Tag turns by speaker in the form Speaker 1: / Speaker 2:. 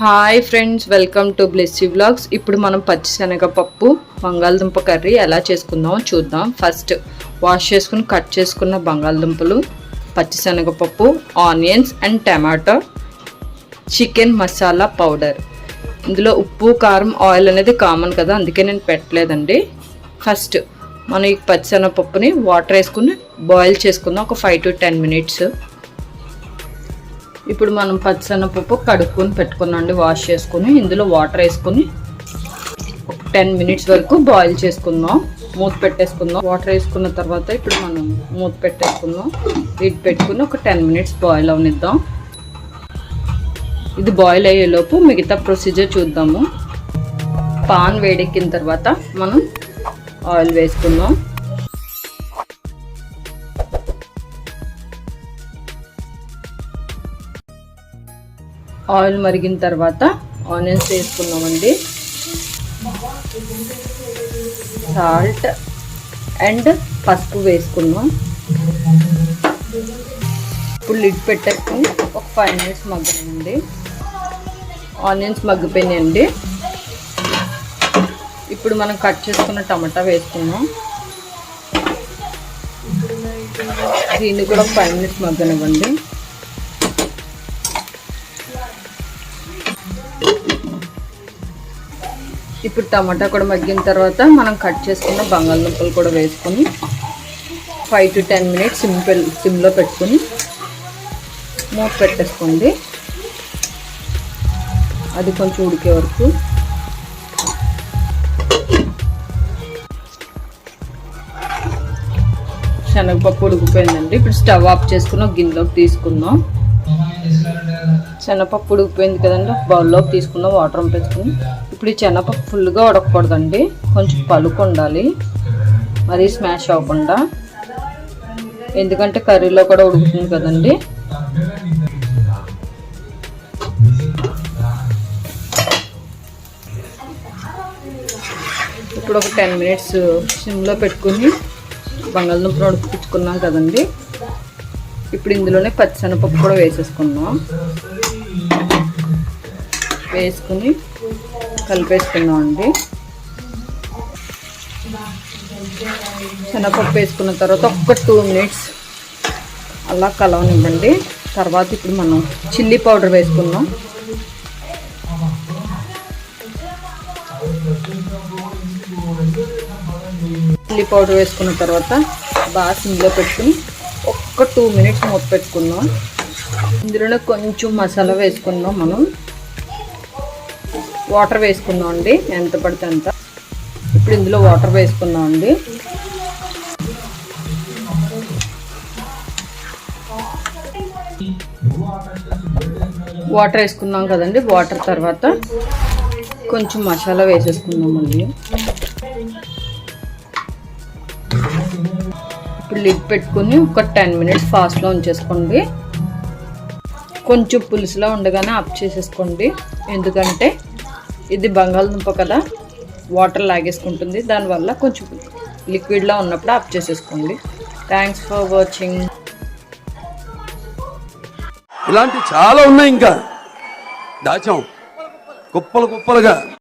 Speaker 1: Hi friends welcome to Blessy vlogs ఇప్పుడు మనం పచ్చిశనగపప్పు బంగాళదుంప కర్రీ ఎలా చేసుకుందామో చూద్దాం. ఫస్ట్ వాష్ చేసుకుని కట్ చేసుకున్న బంగాళదుంపలు పచ్చిశనగపప్పు onions and tomato chicken masala powder ఇందులో ఉప్పు కారం ఆయిల్ అనేది కామన్ కదా అందుకే నేను పెట్టలేదండి. ఫస్ట్ మనం ఈ పచ్చిశనగపప్పుని వాటర్ వేసుకుని బాయిల్ చేసుకుందాం ఒక ఫైవ్ టు టెన్ మినిట్స్ ఇప్పుడు మనం పచ్చనపప్పు కడుక్కొని పెట్టుకున్నాండి వాష్ చేసుకుని ఇందులో వాటర్ వేసుకుని ఒక టెన్ మినిట్స్ వరకు బాయిల్ చేసుకుందాం మూత పెట్టేసుకుందాం. వాటర్ వేసుకున్న తర్వాత ఇప్పుడు మనం మూత పెట్టేసుకుందాం. వీటి పెట్టుకుని ఒక టెన్ మినిట్స్ బాయిల్ అవనిద్దాం. ఇది బాయిల్ అయ్యేలోపు మిగతా ప్రొసీజర్ చూద్దాము. పాన్ వేడెక్కిన తర్వాత మనం ఆయిల్ వేసుకుందాం. ఆయిల్ మరిగిన తర్వాత ఆనియన్స్ వేసుకున్నామండి. సాల్ట్ అండ్ పసుపు వేసుకున్నాం. ఇప్పుడు లిడ్ పెట్టేసుకుని ఒక ఫైవ్ మినిట్స్ మగ్గనండి. ఆనియన్స్ మగ్గిపోయినాయండి. ఇప్పుడు మనం కట్ చేసుకున్న టమాటా వేసుకున్నాం. దీన్ని కూడా ఒక ఫైవ్ మినిట్స్ మగ్గనివ్వండి. ఇప్పుడు టమాటా కూడా మగ్గిన తర్వాత మనం కట్ చేసుకున్న బంగాళదుంపలు కూడా వేసుకొని five to ten minutes simple సిమ్లో పెట్టుకుని మూత పెట్టేసుకోండి. అది కొంచెం ఉడికే వరకు. శనగపప్పు ఉడికిపోయిందండి. ఇప్పుడు స్టవ్ ఆఫ్ చేసుకుని ఒక గిన్నెలోకి తీసుకుందాం. శనగపప్పు ఉడికిపోయింది కదండి. ఒక బౌల్లోకి తీసుకుందాం. వాటర్ పంపించుకుని ఇప్పుడు ఈ శనగపప్పు ఫుల్గా ఉడకకూడదండి. కొంచెం పలుకు ఉండాలి. మరీ స్మాష్ అవ్వకుండా. ఎందుకంటే కర్రీలో కూడా ఉడుకుతుంది కదండి. ఇప్పుడు ఒక టెన్ మినిట్స్ సిమ్లో పెట్టుకుని బంగాళదుంపలు ఉడికించుకున్నాం కదండి. ఇప్పుడు ఇందులోనే పచ్చిశనగపప్పు కూడా వేసేసుకున్నాం వేసుకుని కలిపేసుకున్నాం అండి శనగపప్పు వేసుకున్న తర్వాత ఒక్క టూ మినిట్స్ అలా కలవనివ్వండి. తర్వాత ఇప్పుడు మనం చిల్లీ పౌడర్ వేసుకున్నాం చిల్లీ పౌడర్ వేసుకున్న తర్వాత బాగా సిమ్లో పెట్టుకుని ఒక్క టూ మినిట్స్ మూత పెట్టుకుందాం. ఇందులోనే కొంచెం మసాలా వేసుకుందాం మనం. వాటర్ వేసుకుందాం అండి. ఎంత పడితే అంత. ఇప్పుడు ఇందులో వాటర్ వేసుకుందాం అండి. వాటర్ వేసుకున్నాం కదండి వాటర్ తర్వాత కొంచెం మసాలా వేసేసుకుందాం ఇప్పుడు లిడ్ పెట్టుకుని ఒక టెన్ మినిట్స్ ఫాస్ట్లో ఉంచేసుకోండి. కొంచెం పులుసులో ఉండగానే ఆఫ్ చేసేసుకోండి. ఎందుకంటే ఇది బంగాళదుంప కదా? వాటర్ లాగేసుకుంటుంది. దానివల్ల కొంచెం లిక్విడ్లా ఉన్నప్పుడు ఆఫ్ చేసేసుకోండి. థ్యాంక్స్ ఫర్ వాచింగ్
Speaker 2: ఇలాంటి చాలా ఉన్నాయి ఇంకా. దాచాం. కుప్పలు కుప్పలుగా.